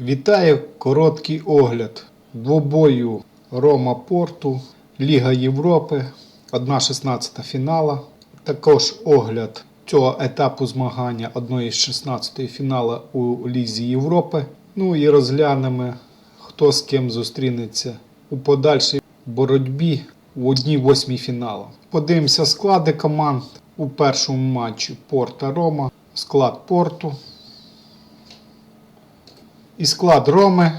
Вітаю короткий огляд двобою Рома Порту, Ліга Європи, 1-16 фінала. Також огляд цього етапу змагання 1-16 фінала у Лізі Європи. Ну і розглянемо, хто з ким зустрінеться у подальшій боротьбі в одній восьмій фіналу. Подивимося склади команд у першому матчі Порта Рома. Склад Порту. І склад Роми.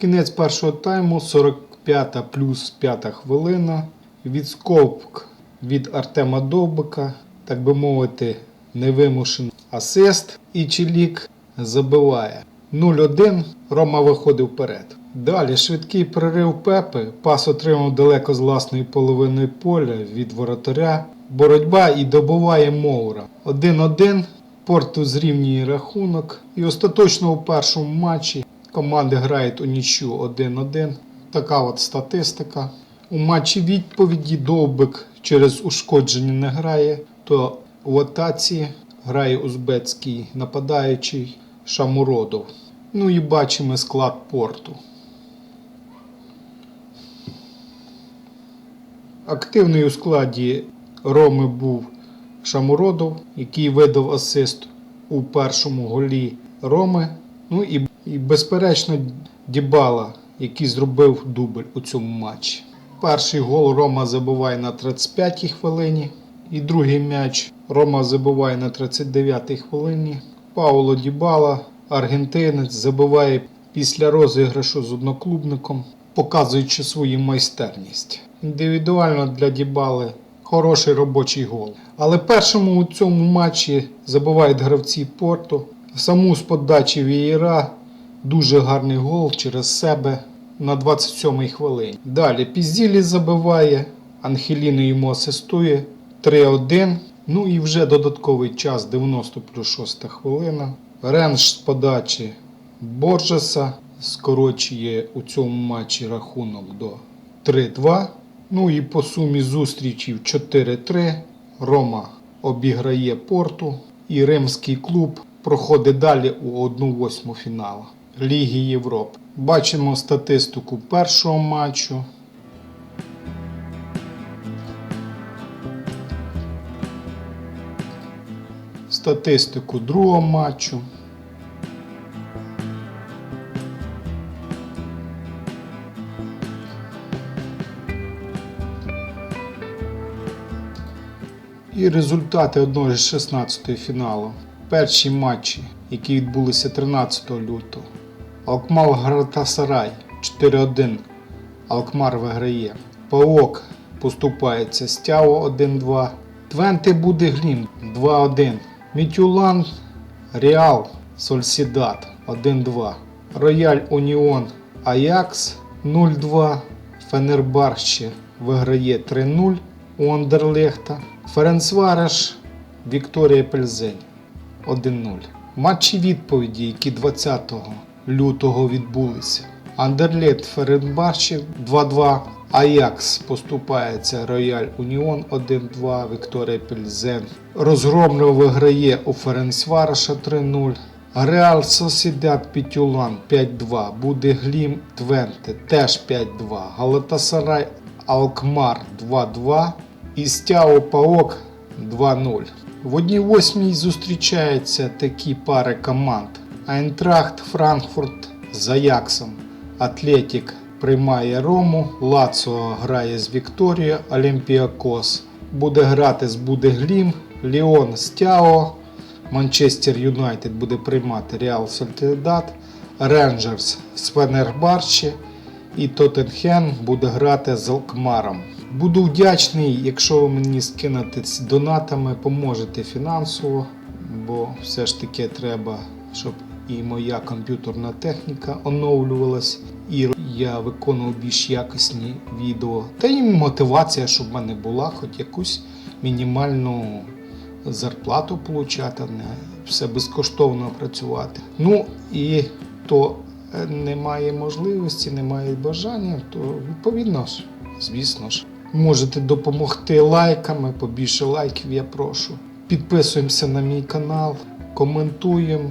Кінець першого тайму 45 плюс 5 хвилина. Відскок від Артема Довбика, так би мовити, невимушений асист. І Чилік забиває 0-1. Рома виходив вперед. Далі швидкий прорив Пепи. Пас отримав далеко з власної половини поля від воротаря. Боротьба і добуває Моура. 1-1. Порту зрівнює рахунок. І остаточно у першому матчі команди грають у нічю 1-1. Така от статистика. У матчі відповіді Довбик через ушкодження не грає, то в атаці грає узбецький нападаючий Шамуродов. Ну і бачимо склад порту. Активний у складі Роми був Шамуродов, який видав асист у першому голі Роми. Ну і, і безперечно, Дібала, який зробив дубль у цьому матчі. Перший гол Рома забиває на 35-й хвилині. І другий м'яч Рома забиває на 39-й хвилині. Пауло Дібала, аргентинець, забиває після розіграшу з одноклубником, показуючи свою майстерність. Індивідуально для Дібали хороший робочий гол. Але першому у цьому матчі забивають гравці Порту. Саму з подачі Вієра дуже гарний гол через себе на 27-й хвилині. Далі Пізілі забиває, Анхеліно йому асистує 3-1. Ну і вже додатковий час 90 плюс 6 хвилина. Ренш з подачі Борджеса скорочує у цьому матчі рахунок до 3-2. Ну і по сумі зустрічів 4-3 Рома обіграє порту і римський клуб проходить далі у 1-8 фіналу Ліги Європи. Бачимо статистику першого матчу. Статистику другого матчу. І результати одного з 16 фіналу. Перші матчі, які відбулися 13 лютого. Алкмар Гратасарай 4-1. Алкмар виграє. Паок поступається Стяво 1-2. Твенте Будеглім 2-1. Мітюлан Реал Сольсідат 1-2. Рояль Уніон Аякс 0-2. Фенербарще виграє 3-0 у Андерлехта. Ференцвареш Вікторія Пельзень 1-0. Матчі відповіді, які 20 лютого відбулися. Андерлет Ференбарче 2-2. Аякс поступається Рояль Уніон 1-2. Вікторія Пельзен. Розгромлено виграє у Ференцвареша 3-0. Реал Сосідат Пітюлан 5-2. Буде Глім Твенте теж 5-2. Галатасарай Алкмар 2-2. І Стяо Паок 2-0. В одній восьмій зустрічаються такі пари команд. Айнтрахт Франкфурт з Аяксом. Атлетік приймає Рому. Лацо грає з Вікторією. Олімпіакос буде грати з Будеглім. Ліон з Тяо. Манчестер Юнайтед буде приймати Реал Сольтедат. Рейнджерс з Фенербарче. І Тоттенхем буде грати з Алкмаром. Буду вдячний, якщо ви мені скинете донатами, поможете фінансово, бо все ж таки треба, щоб і моя комп'ютерна техніка оновлювалась, і я виконував більш якісні відео. Та й мотивація, щоб в мене була хоч якусь мінімальну зарплату не все безкоштовно працювати. Ну і то е, немає можливості, немає бажання, то відповідно звісно ж. Можете допомогти лайками, побільше лайків я прошу. Підписуємося на мій канал, коментуємо,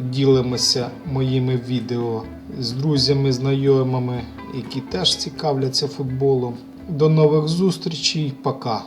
ділимося моїми відео з друзями, знайомими, які теж цікавляться футболом. До нових зустрічей, пока!